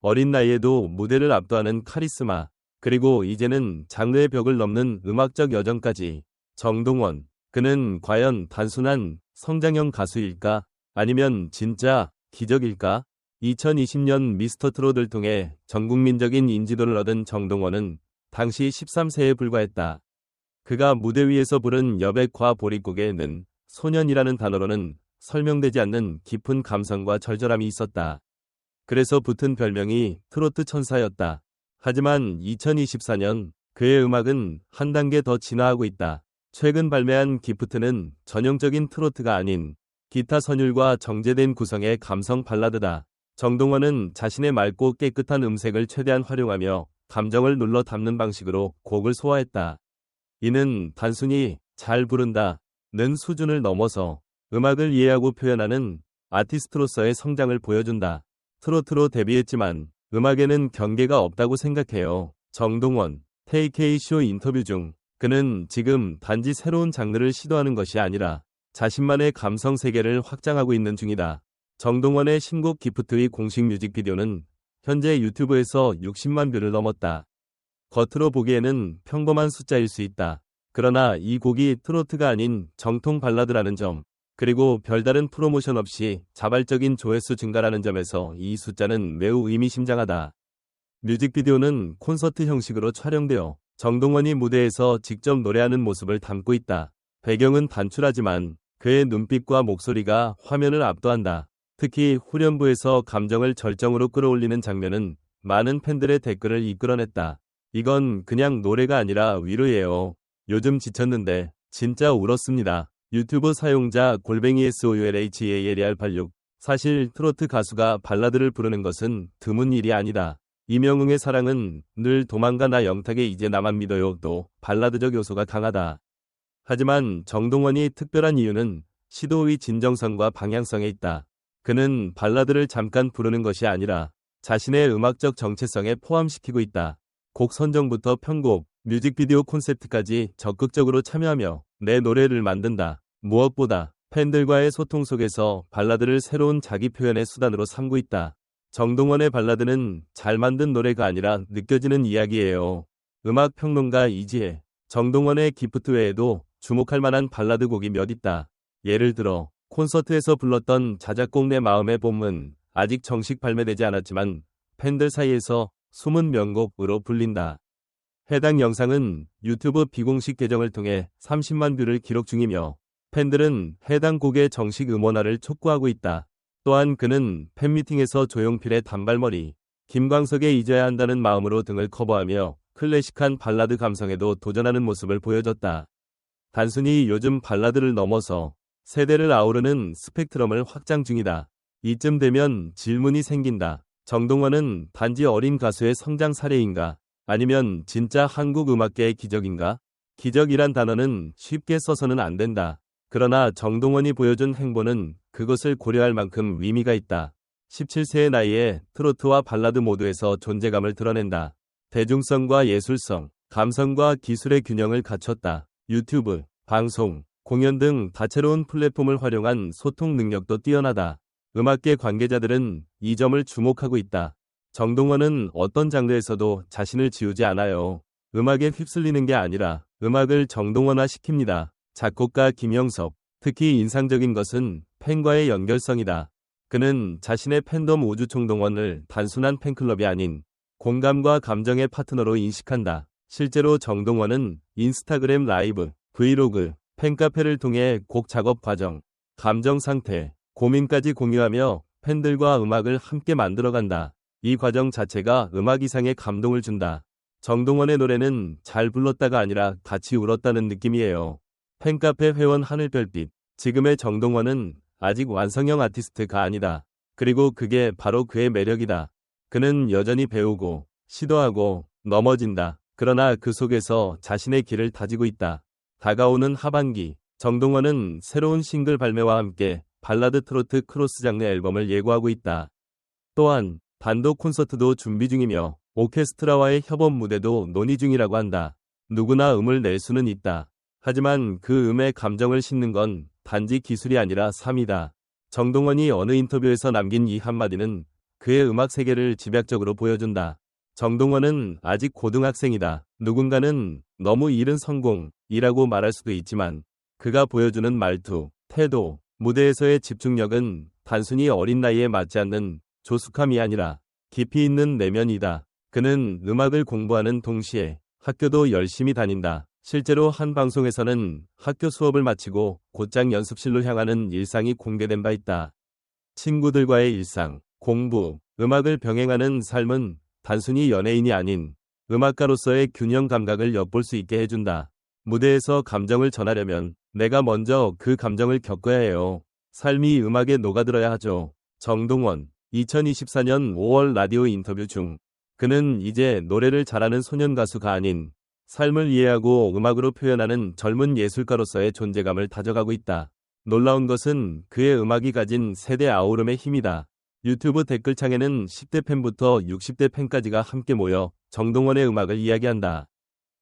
어린 나이에도 무대를 압도하는 카리스마, 그리고 이제는 장르의 벽을 넘는 음악적 여정까지. 정동원, 그는 과연 단순한 성장형 가수일까? 아니면 진짜 기적일까? 2020년 미스터 트롯을 통해 전국민적인 인지도를 얻은 정동원은 당시 13세에 불과했다. 그가 무대 위에서 부른 여백과 보릿고개에는 소년이라는 단어로는 설명되지 않는 깊은 감성과 절절함이 있었다. 그래서 붙은 별명이 트로트 천사였다. 하지만 2024년 그의 음악은 한 단계 더 진화하고 있다. 최근 발매한 기프트는 전형적인 트로트가 아닌 기타 선율과 정제된 구성의 감성 발라드다. 정동원은 자신의 맑고 깨끗한 음색을 최대한 활용하며 감정을 눌러 담는 방식으로 곡을 소화했다. 이는 단순히 잘 부른다 는 수준을 넘어서 음악을 이해하고 표현하는 아티스트로서의 성장을 보여준다. 트로트로 데뷔했지만 음악에는 경계가 없다고 생각해요. 정동원, TK쇼 인터뷰 중 그는 지금 단지 새로운 장르를 시도하는 것이 아니라 자신만의 감성 세계를 확장하고 있는 중이다. 정동원의 신곡 기프트의 공식 뮤직비디오는 현재 유튜브에서 60만 뷰를 넘었다. 겉으로 보기에는 평범한 숫자일 수 있다. 그러나 이 곡이 트로트가 아닌 정통 발라드라는 점, 그리고 별다른 프로모션 없이 자발적인 조회수 증가라는 점에서 이 숫자는 매우 의미심장하다. 뮤직비디오는 콘서트 형식으로 촬영되어 정동원이 무대에서 직접 노래하는 모습을 담고 있다. 배경은 단출하지만 그의 눈빛과 목소리가 화면을 압도한다. 특히 후렴부에서 감정을 절정으로 끌어올리는 장면은 많은 팬들의 댓글을 이끌어냈다. 이건 그냥 노래가 아니라 위로예요. 요즘 지쳤는데 진짜 울었습니다. 유튜브 사용자 골뱅이 SOULHALR86 사실 트로트 가수가 발라드를 부르는 것은 드문 일이 아니다. 이명웅의 사랑은 늘 도망가 나 영탁의 이제 나만 믿어요 또 발라드적 요소가 강하다. 하지만 정동원이 특별한 이유는 시도의 진정성과 방향성에 있다. 그는 발라드를 잠깐 부르는 것이 아니라 자신의 음악적 정체성에 포함시키고 있다. 곡 선정부터 편곡, 뮤직비디오 콘셉트까지 적극적으로 참여하며 내 노래를 만든다. 무엇보다 팬들과의 소통 속에서 발라드를 새로운 자기 표현의 수단으로 삼고 있다. 정동원의 발라드는 잘 만든 노래가 아니라 느껴지는 이야기예요. 음악 평론가 이지혜, 정동원의 기프트 외에도 주목할 만한 발라드 곡이 몇 있다. 예를 들어 콘서트에서 불렀던 자작곡 내 마음의 봄은 아직 정식 발매되지 않았지만 팬들 사이에서 숨은 명곡으로 불린다. 해당 영상은 유튜브 비공식 계정을 통해 30만 뷰를 기록 중이며 팬들은 해당 곡의 정식 음원화를 촉구하고 있다. 또한 그는 팬미팅에서 조용필의 단발머리, 김광석에 잊어야 한다는 마음으로 등을 커버하며 클래식한 발라드 감성에도 도전하는 모습을 보여줬다. 단순히 요즘 발라드를 넘어서 세대를 아우르는 스펙트럼을 확장 중이다. 이쯤 되면 질문이 생긴다. 정동원은 단지 어린 가수의 성장 사례인가? 아니면 진짜 한국 음악계의 기적인가? 기적이란 단어는 쉽게 써서는 안 된다. 그러나 정동원이 보여준 행보는 그것을 고려할 만큼 의미가 있다. 17세의 나이에 트로트와 발라드 모두에서 존재감을 드러낸다. 대중성과 예술성, 감성과 기술의 균형을 갖췄다. 유튜브, 방송, 공연 등 다채로운 플랫폼을 활용한 소통 능력도 뛰어나다. 음악계 관계자들은 이 점을 주목하고 있다. 정동원은 어떤 장르에서도 자신을 지우지 않아요. 음악에 휩쓸리는 게 아니라 음악을 정동원화 시킵니다. 작곡가 김영섭, 특히 인상적인 것은 팬과의 연결성이다. 그는 자신의 팬덤 우주총동원을 단순한 팬클럽이 아닌 공감과 감정의 파트너로 인식한다. 실제로 정동원은 인스타그램 라이브, 브이로그, 팬카페를 통해 곡 작업 과정, 감정 상태, 고민까지 공유하며 팬들과 음악을 함께 만들어간다. 이 과정 자체가 음악 이상의 감동을 준다. 정동원의 노래는 잘 불렀다가 아니라 같이 울었다는 느낌이에요. 팬카페 회원 하늘별빛. 지금의 정동원은 아직 완성형 아티스트가 아니다. 그리고 그게 바로 그의 매력이다. 그는 여전히 배우고, 시도하고, 넘어진다. 그러나 그 속에서 자신의 길을 다지고 있다. 다가오는 하반기, 정동원은 새로운 싱글 발매와 함께 발라드 트로트 크로스 장르 앨범을 예고하고 있다. 또한 단독 콘서트도 준비 중이며 오케스트라와의 협업 무대도 논의 중이라고 한다. 누구나 음을 낼 수는 있다. 하지만 그 음의 감정을 싣는 건 단지 기술이 아니라 삶이다. 정동원이 어느 인터뷰에서 남긴 이 한마디는 그의 음악 세계를 집약적으로 보여준다. 정동원은 아직 고등학생이다. 누군가는 너무 이른 성공이라고 말할 수도 있지만 그가 보여주는 말투, 태도, 무대에서의 집중력은 단순히 어린 나이에 맞지 않는 조숙함이 아니라 깊이 있는 내면이다. 그는 음악을 공부하는 동시에 학교도 열심히 다닌다. 실제로 한 방송에서는 학교 수업을 마치고 곧장 연습실로 향하는 일상이 공개된 바 있다. 친구들과의 일상, 공부, 음악을 병행하는 삶은 단순히 연예인이 아닌 음악가로서의 균형 감각을 엿볼 수 있게 해준다. 무대에서 감정을 전하려면 내가 먼저 그 감정을 겪어야 해요. 삶이 음악에 녹아들어야 하죠. 정동원, 2024년 5월 라디오 인터뷰 중 그는 이제 노래를 잘하는 소년 가수가 아닌 삶을 이해하고 음악으로 표현하는 젊은 예술가로서의 존재감을 다져가고 있다. 놀라운 것은 그의 음악이 가진 세대 아우름의 힘이다. 유튜브 댓글창에는 10대 팬부터 60대 팬까지가 함께 모여 정동원의 음악을 이야기한다.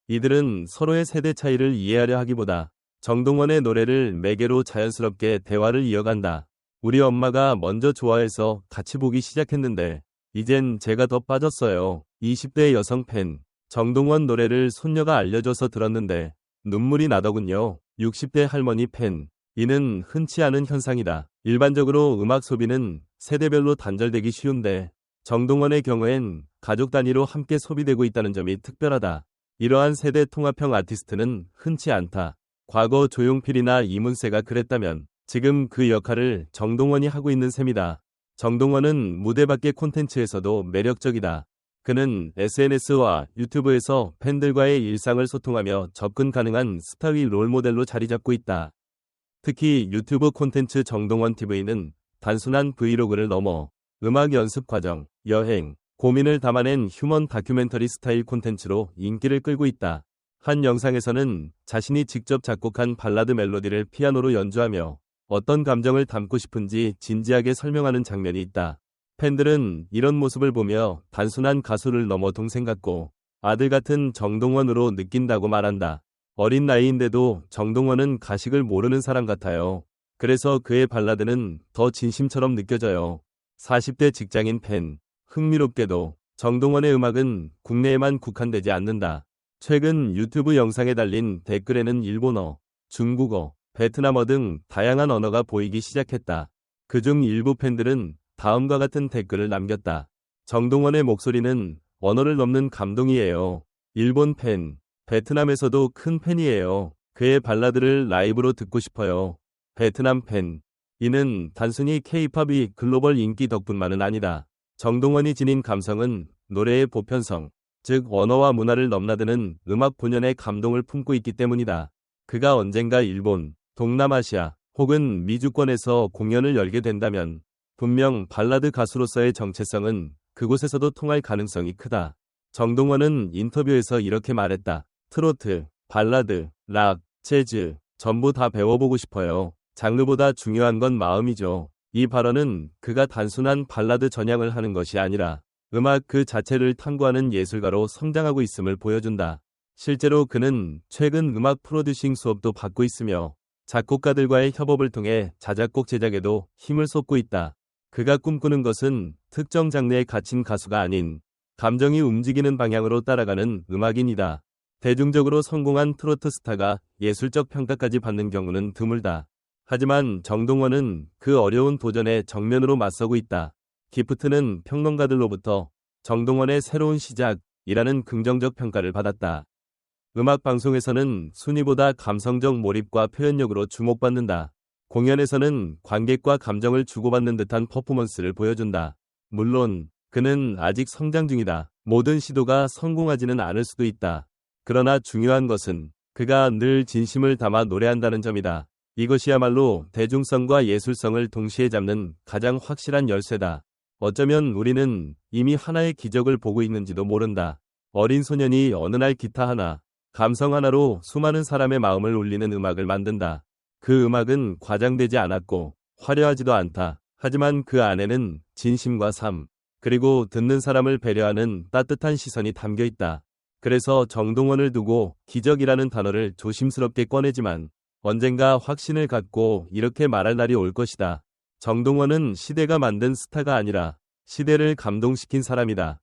이들은 서로의 세대 차이를 이해하려 하기보다 정동원의 노래를 매개로 자연스럽게 대화를 이어간다. 우리 엄마가 먼저 좋아해서 같이 보기 시작했는데 이젠 제가 더 빠졌어요. 20대 여성 팬. 정동원 노래를 손녀가 알려줘서 들었는데 눈물이 나더군요. 60대 할머니 팬. 이는 흔치 않은 현상이다. 일반적으로 음악 소비는 세대별로 단절되기 쉬운데 정동원의 경우엔 가족 단위로 함께 소비되고 있다는 점이 특별하다. 이러한 세대 통합형 아티스트는 흔치 않다. 과거 조용필이나 이문세가 그랬다면 지금 그 역할을 정동원이 하고 있는 셈이다. 정동원은 무대 밖의 콘텐츠에서도 매력적이다. 그는 SNS와 유튜브에서 팬들과의 일상을 소통하며 접근 가능한 스타위 롤모델로 자리 잡고 있다. 특히 유튜브 콘텐츠 정동원 TV는 단순한 브이로그를 넘어 음악 연습 과정, 여행, 고민을 담아낸 휴먼 다큐멘터리 스타일 콘텐츠로 인기를 끌고 있다. 한 영상에서는 자신이 직접 작곡한 발라드 멜로디를 피아노로 연주하며 어떤 감정을 담고 싶은지 진지하게 설명하는 장면이 있다. 팬들은 이런 모습을 보며 단순한 가수를 넘어 동생 같고 아들 같은 정동원으로 느낀다고 말한다. 어린 나이인데도 정동원은 가식을 모르는 사람 같아요. 그래서 그의 발라드는 더 진심처럼 느껴져요. 40대 직장인 팬. 흥미롭게도 정동원의 음악은 국내에만 국한되지 않는다. 최근 유튜브 영상에 달린 댓글에는 일본어, 중국어, 베트남어 등 다양한 언어가 보이기 시작했다. 그중 일부 팬들은 다음과 같은 댓글을 남겼다. 정동원의 목소리는 언어를 넘는 감동이에요. 일본 팬, 베트남에서도 큰 팬이에요. 그의 발라드를 라이브로 듣고 싶어요. 베트남 팬. 이는 단순히 케이팝이 글로벌 인기 덕분만은 아니다. 정동원이 지닌 감성은 노래의 보편성, 즉 언어와 문화를 넘나드는 음악 본연의 감동을 품고 있기 때문이다. 그가 언젠가 일본, 동남아시아 혹은 미주권에서 공연을 열게 된다면 분명 발라드 가수로서의 정체성은 그곳에서도 통할 가능성이 크다. 정동원은 인터뷰에서 이렇게 말했다. 트로트, 발라드, 락, 재즈 전부 다 배워보고 싶어요. 장르보다 중요한 건 마음이죠. 이 발언은 그가 단순한 발라드 전향을 하는 것이 아니라 음악 그 자체를 탐구하는 예술가로 성장하고 있음을 보여준다. 실제로 그는 최근 음악 프로듀싱 수업도 받고 있으며 작곡가들과의 협업을 통해 자작곡 제작에도 힘을 쏟고 있다. 그가 꿈꾸는 것은 특정 장르에 갇힌 가수가 아닌 감정이 움직이는 방향으로 따라가는 음악인이다. 대중적으로 성공한 트로트 스타가 예술적 평가까지 받는 경우는 드물다. 하지만 정동원은 그 어려운 도전에 정면으로 맞서고 있다. 기프트는 평론가들로부터 정동원의 새로운 시작이라는 긍정적 평가를 받았다. 음악 방송에서는 순위보다 감성적 몰입과 표현력으로 주목받는다. 공연에서는 관객과 감정을 주고받는 듯한 퍼포먼스를 보여준다. 물론 그는 아직 성장 중이다. 모든 시도가 성공하지는 않을 수도 있다. 그러나 중요한 것은 그가 늘 진심을 담아 노래한다는 점이다. 이것이야말로 대중성과 예술성을 동시에 잡는 가장 확실한 열쇠다. 어쩌면 우리는 이미 하나의 기적을 보고 있는지도 모른다. 어린 소년이 어느 날 기타 하나, 감성 하나로 수많은 사람의 마음을 울리는 음악을 만든다. 그 음악은 과장되지 않았고 화려하지도 않다. 하지만 그 안에는 진심과 삶, 그리고 듣는 사람을 배려하는 따뜻한 시선이 담겨 있다. 그래서 정동원을 두고 기적이라는 단어를 조심스럽게 꺼내지만 언젠가 확신을 갖고 이렇게 말할 날이 올 것이다. 정동원은 시대가 만든 스타가 아니라 시대를 감동시킨 사람이다.